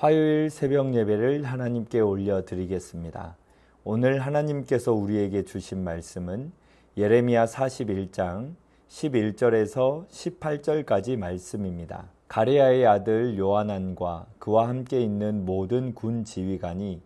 화요일 새벽 예배를 하나님께 올려드리겠습니다. 오늘 하나님께서 우리에게 주신 말씀은 예레미야 41장 11절에서 18절까지 말씀입니다. 가레아의 아들 요하난과 그와 함께 있는 모든 군 지휘관이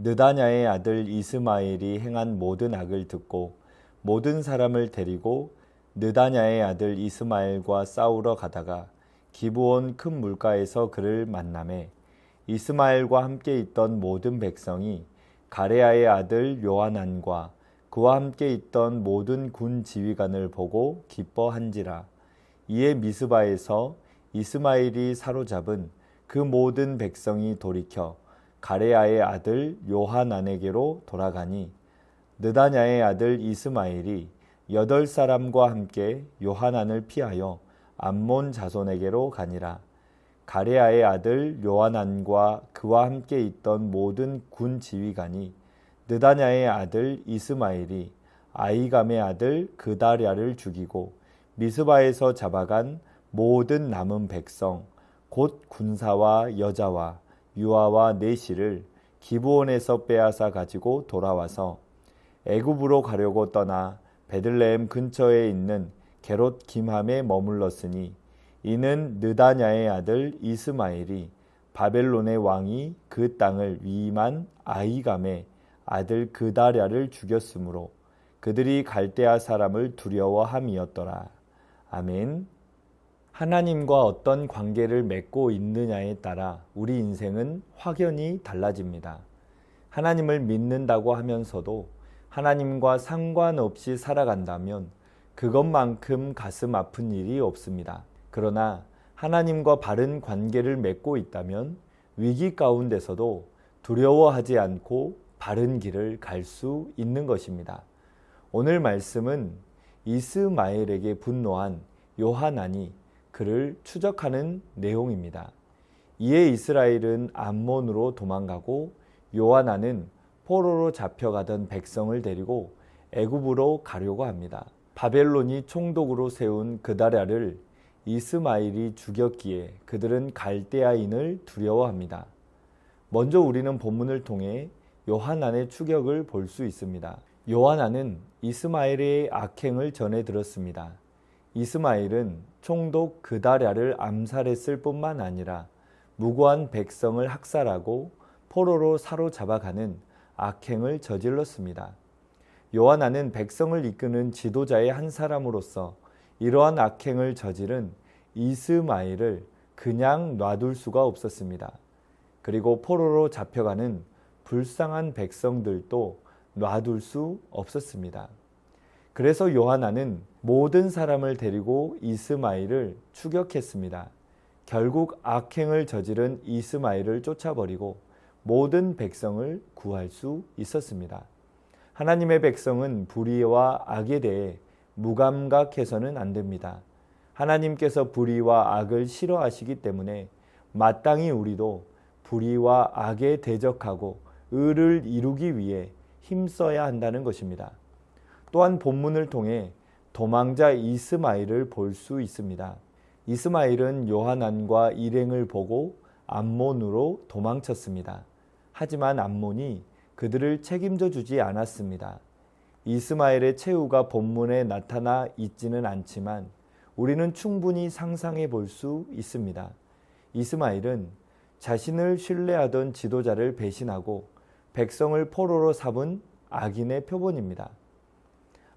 느다냐의 아들 이스마엘이 행한 모든 악을 듣고 모든 사람을 데리고 느다냐의 아들 이스마엘과 싸우러 가다가 기브온 큰 물가에서 그를 만남에 이스마엘과 함께 있던 모든 백성이 가레아의 아들 요하난과 그와 함께 있던 모든 군 지휘관을 보고 기뻐한지라. 이에 미스바에서 이스마엘이 사로잡은 그 모든 백성이 돌이켜 가레아의 아들 요하난에게로 돌아가니 느다냐의 아들 이스마엘이 여덟 사람과 함께 요하난을 피하여 암몬 자손에게로 가니라 가레아의 아들 요하난과 그와 함께 있던 모든 군 지휘관이 느다냐의 아들 이스마엘이 아이감의 아들 그다랴를 죽이고 미스바에서 잡아간 모든 남은 백성 곧 군사와 여자와 유아와 내시를 기브온에서 빼앗아 가지고 돌아와서 애굽으로 가려고 떠나 베들레헴 근처에 있는 게롯 김함에 머물렀으니 이는 느다냐의 아들 이스마엘이 바벨론의 왕이 그 땅을 위임한 아이감의 아들 그다랴를 죽였으므로 그들이 갈대아 사람을 두려워함이었더라. 아멘. 하나님과 어떤 관계를 맺고 있느냐에 따라 우리 인생은 확연히 달라집니다. 하나님을 믿는다고 하면서도 하나님과 상관없이 살아간다면 그것만큼 가슴 아픈 일이 없습니다. 그러나 하나님과 바른 관계를 맺고 있다면 위기 가운데서도 두려워하지 않고 바른 길을 갈 수 있는 것입니다. 오늘 말씀은 이스마엘에게 분노한 요하난이 그를 추적하는 내용입니다. 이에 이스라엘은 암몬으로 도망가고 요하난은 포로로 잡혀가던 백성을 데리고 애굽으로 가려고 합니다. 바벨론이 총독으로 세운 그다랴를 이스마일이 죽였기에 그들은 갈대아인을 두려워합니다. 먼저 우리는 본문을 통해 요하난의 추격을 볼 수 있습니다. 요하난은 이스마엘의 악행을 전해 들었습니다. 이스마엘은 총독 그다랴를 암살했을 뿐만 아니라 무고한 백성을 학살하고 포로로 사로잡아가는 악행을 저질렀습니다. 요하나는 백성을 이끄는 지도자의 한 사람으로서 이러한 악행을 저지른 이스마엘을 그냥 놔둘 수가 없었습니다. 그리고 포로로 잡혀가는 불쌍한 백성들도 놔둘 수 없었습니다. 그래서 요하나는 모든 사람을 데리고 이스마엘을 추격했습니다. 결국 악행을 저지른 이스마엘을 쫓아버리고 모든 백성을 구할 수 있었습니다. 하나님의 백성은 불의와 악에 대해 무감각해서는 안 됩니다. 하나님께서 불의와 악을 싫어하시기 때문에 마땅히 우리도 불의와 악에 대적하고 의를 이루기 위해 힘써야 한다는 것입니다. 또한 본문을 통해 도망자 이스마일을 볼 수 있습니다. 이스마일은 요하난과 일행을 보고 암몬으로 도망쳤습니다. 하지만 암몬이 그들을 책임져 주지 않았습니다. 이스마엘의 최후가 본문에 나타나 있지는 않지만 우리는 충분히 상상해 볼 수 있습니다. 이스마엘은 자신을 신뢰하던 지도자를 배신하고 백성을 포로로 삼은 악인의 표본입니다.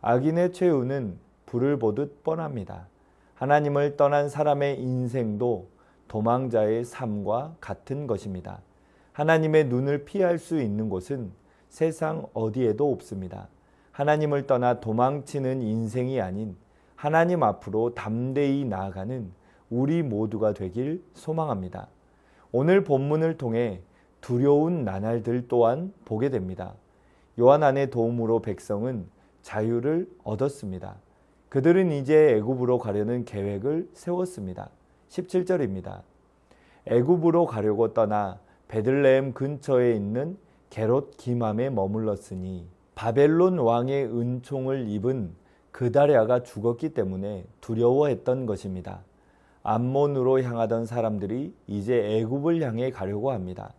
악인의 최후는 불을 보듯 뻔합니다. 하나님을 떠난 사람의 인생도 도망자의 삶과 같은 것입니다. 하나님의 눈을 피할 수 있는 곳은 세상 어디에도 없습니다. 하나님을 떠나 도망치는 인생이 아닌 하나님 앞으로 담대히 나아가는 우리 모두가 되길 소망합니다. 오늘 본문을 통해 두려운 나날들 또한 보게 됩니다. 요한안의 도움으로 백성은 자유를 얻었습니다. 그들은 이제 애굽으로 가려는 계획을 세웠습니다. 17절입니다. 애굽으로 가려고 떠나 베들레헴 근처에 있는 게롯 기맘에 머물렀으니 바벨론 왕의 은총을 입은 그다랴가 죽었기 때문에 두려워했던 것입니다. 암몬으로 향하던 사람들이 이제 애굽을 향해 가려고 합니다.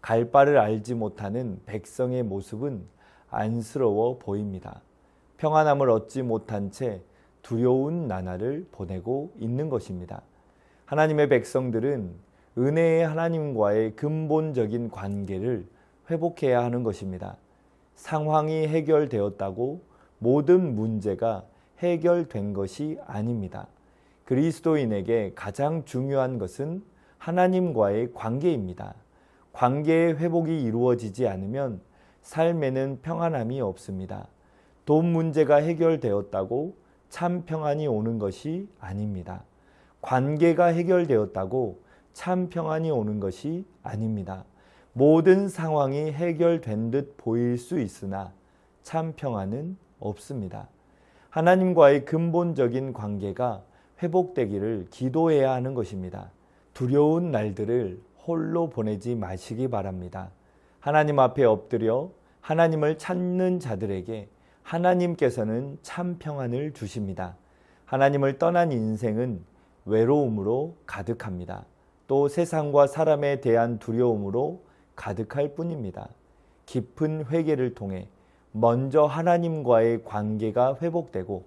갈 바를 알지 못하는 백성의 모습은 안쓰러워 보입니다. 평안함을 얻지 못한 채 두려운 나날을 보내고 있는 것입니다. 하나님의 백성들은 은혜의 하나님과의 근본적인 관계를 회복해야 하는 것입니다. 상황이 해결되었다고 모든 문제가 해결된 것이 아닙니다. 그리스도인에게 가장 중요한 것은 하나님과의 관계입니다. 관계의 회복이 이루어지지 않으면 삶에는 평안함이 없습니다. 돈 문제가 해결되었다고 참 평안이 오는 것이 아닙니다. 관계가 해결되었다고 참 평안이 오는 것이 아닙니다. 모든 상황이 해결된 듯 보일 수 있으나 참 평안은 없습니다. 하나님과의 근본적인 관계가 회복되기를 기도해야 하는 것입니다. 두려운 날들을 홀로 보내지 마시기 바랍니다. 하나님 앞에 엎드려 하나님을 찾는 자들에게 하나님께서는 참 평안을 주십니다. 하나님을 떠난 인생은 외로움으로 가득합니다. 또 세상과 사람에 대한 두려움으로 가득할 뿐입니다. 깊은 회개를 통해 먼저 하나님과의 관계가 회복되고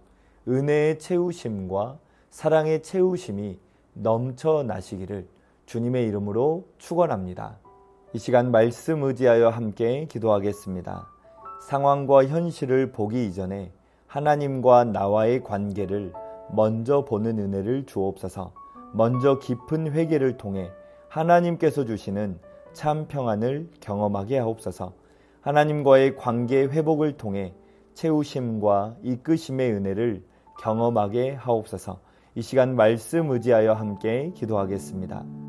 은혜의 채우심과 사랑의 채우심이 넘쳐나시기를 주님의 이름으로 축원합니다. 이 시간 말씀 의지하여 함께 기도하겠습니다. 상황과 현실을 보기 이전에 하나님과 나와의 관계를 먼저 보는 은혜를 주옵소서. 먼저 깊은 회개를 통해 하나님께서 주시는 참 평안을 경험하게 하옵소서. 하나님과의 관계 회복을 통해 채우심과 이끄심의 은혜를 경험하게 하옵소서. 이 시간 말씀 의지하여 함께 기도하겠습니다.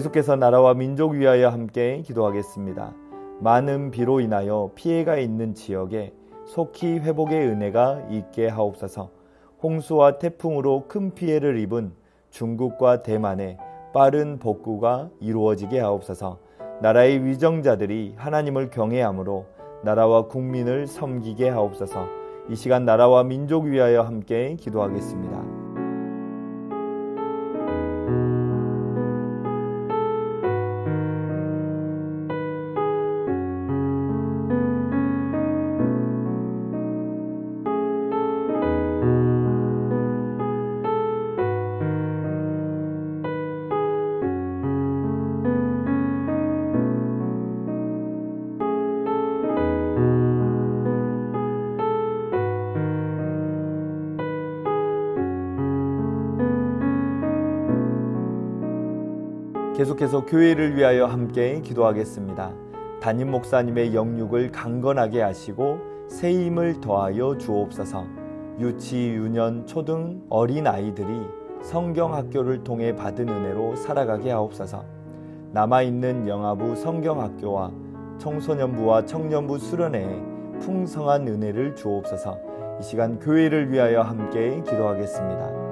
계속해서 나라와 민족 위하여 함께 기도하겠습니다. 많은 비로 인하여 피해가 있는 지역에 속히 회복의 은혜가 있게 하옵소서. 홍수와 태풍으로 큰 피해를 입은 중국과 대만에 빠른 복구가 이루어지게 하옵소서. 나라의 위정자들이 하나님을 경외함으로 나라와 국민을 섬기게 하옵소서. 이 시간 나라와 민족 위하여 함께 기도하겠습니다. 계속해서 교회를 위하여 함께 기도하겠습니다. 담임 목사님의 영육을 강건하게 하시고 새 힘을 더하여 주옵소서. 유치, 유년, 초등 어린 아이들이 성경 학교를 통해 받은 은혜로 살아가게 하옵소서. 남아 있는 영아부 성경 학교와 청소년부와 청년부 수련회에 풍성한 은혜를 주옵소서. 이 시간 교회를 위하여 함께 기도하겠습니다.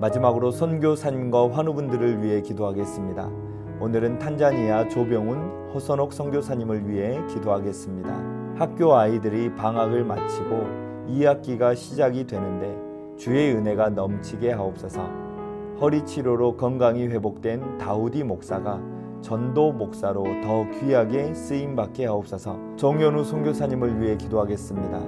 마지막으로 선교사님과 환우분들을 위해 기도하겠습니다. 오늘은 탄자니아 조병훈 허선옥 선교사님을 위해 기도하겠습니다. 학교 아이들이 방학을 마치고 2학기가 시작이 되는데 주의 은혜가 넘치게 하옵소서. 허리 치료로 건강이 회복된 다우디 목사가 전도 목사로 더 귀하게 쓰임 받게 하옵소서. 정연우 선교사님을 위해 기도하겠습니다.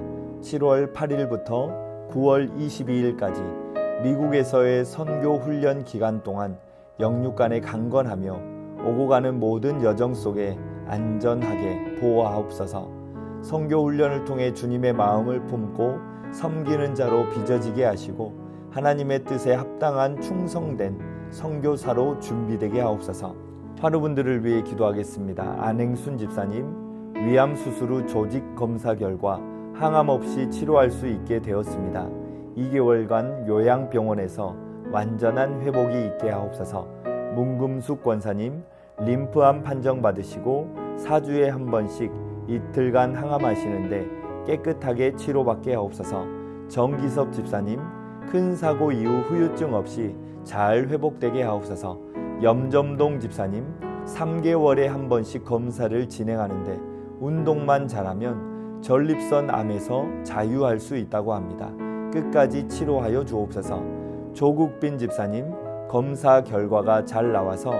7월 8일부터 9월 22일까지 미국에서의 선교 훈련 기간 동안 영육간에 강건하며 오고 가는 모든 여정 속에 안전하게 보호하옵소서. 선교 훈련을 통해 주님의 마음을 품고 섬기는 자로 빚어지게 하시고 하나님의 뜻에 합당한 충성된 선교사로 준비되게 하옵소서. 환우분들을 위해 기도하겠습니다. 안행순 집사님 위암 수술 후 조직 검사 결과 항암 없이 치료할 수 있게 되었습니다. 2개월간 요양병원에서 완전한 회복이 있게 하옵소서. 문금숙 권사님 림프암 판정 받으시고 4주에 한 번씩 이틀간 항암하시는데 깨끗하게 치료받게 하옵소서. 정기섭 집사님 큰 사고 이후 후유증 없이 잘 회복되게 하옵소서. 염점동 집사님 3개월에 한 번씩 검사를 진행하는데 운동만 잘하면 전립선 암에서 자유할 수 있다고 합니다. 끝까지 치료하여 주옵소서. 조국빈 집사님 검사 결과가 잘 나와서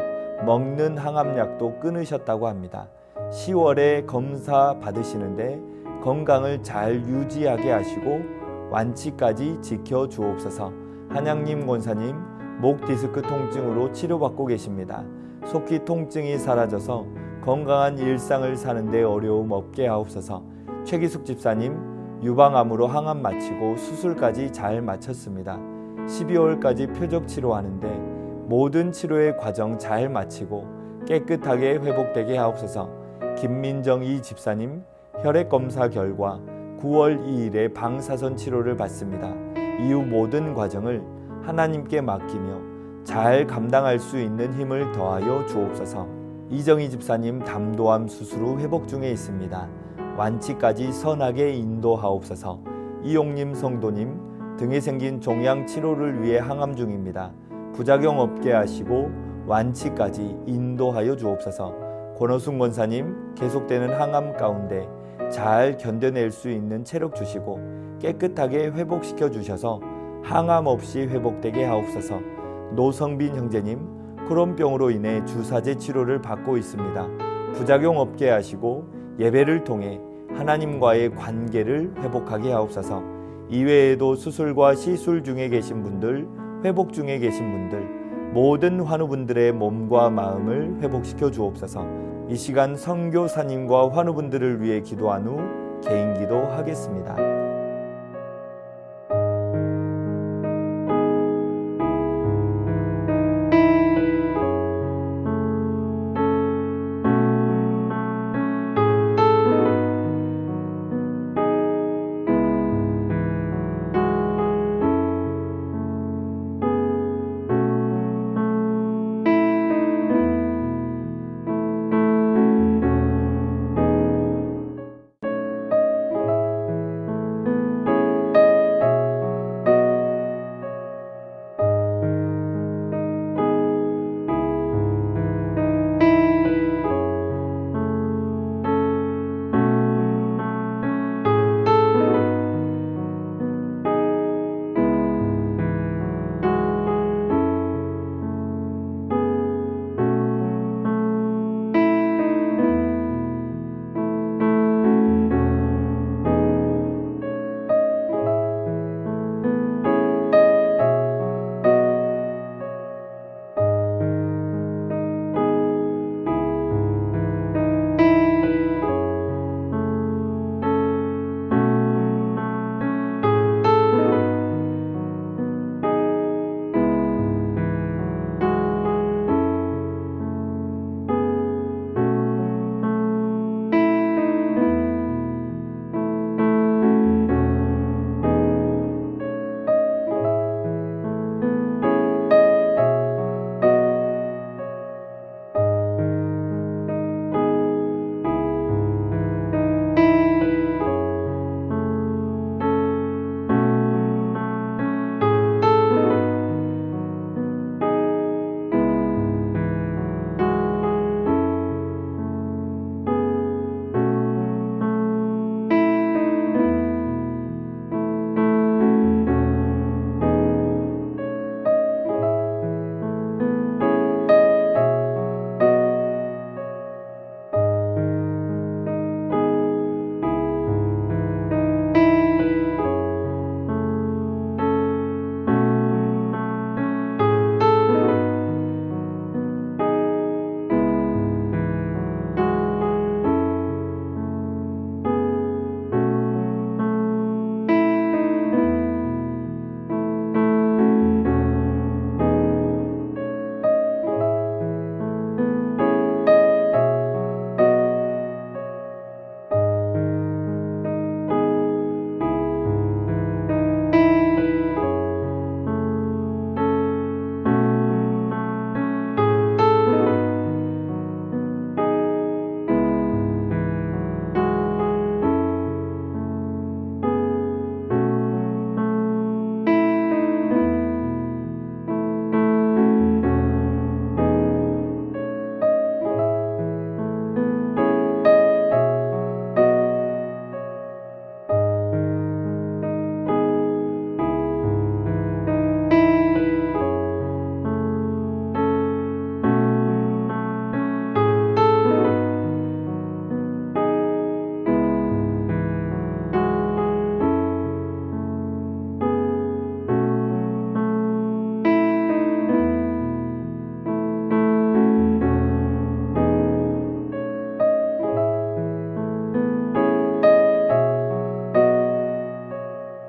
먹는 항암약도 끊으셨다고 합니다. 10월에 검사 받으시는데 건강을 잘 유지하게 하시고 완치까지 지켜 주옵소서. 한양님 권사님 목 디스크 통증으로 치료받고 계십니다. 속기 통증이 사라져서 건강한 일상을 사는데 어려움 없게 하옵소서. 최기숙 집사님 유방암으로 항암 마치고 수술까지 잘 마쳤습니다. 12월까지 표적 치료하는데 모든 치료의 과정 잘 마치고 깨끗하게 회복되게 하옵소서. 김민정 이 집사님 혈액 검사 결과 9월 2일에 방사선 치료를 받습니다. 이후 모든 과정을 하나님께 맡기며 잘 감당할 수 있는 힘을 더하여 주옵소서. 이정희 집사님 담도암 수술 후 회복 중에 있습니다. 완치까지 선하게 인도하옵소서. 이용님 성도님 등에 생긴 종양 치료를 위해 항암 중입니다. 부작용 없게 하시고 완치까지 인도하여 주옵소서. 권호순 권사님 계속되는 항암 가운데 잘 견뎌낼 수 있는 체력 주시고 깨끗하게 회복시켜 주셔서 항암 없이 회복되게 하옵소서. 노성빈 형제님 크론병으로 인해 주사제 치료를 받고 있습니다. 부작용 없게 하시고 예배를 통해 하나님과의 관계를 회복하게 하옵소서. 이외에도 수술과 시술 중에 계신 분들, 회복 중에 계신 분들, 모든 환우분들의 몸과 마음을 회복시켜 주옵소서. 이 시간 선교사님과 환우분들을 위해 기도한 후 개인 기도하겠습니다.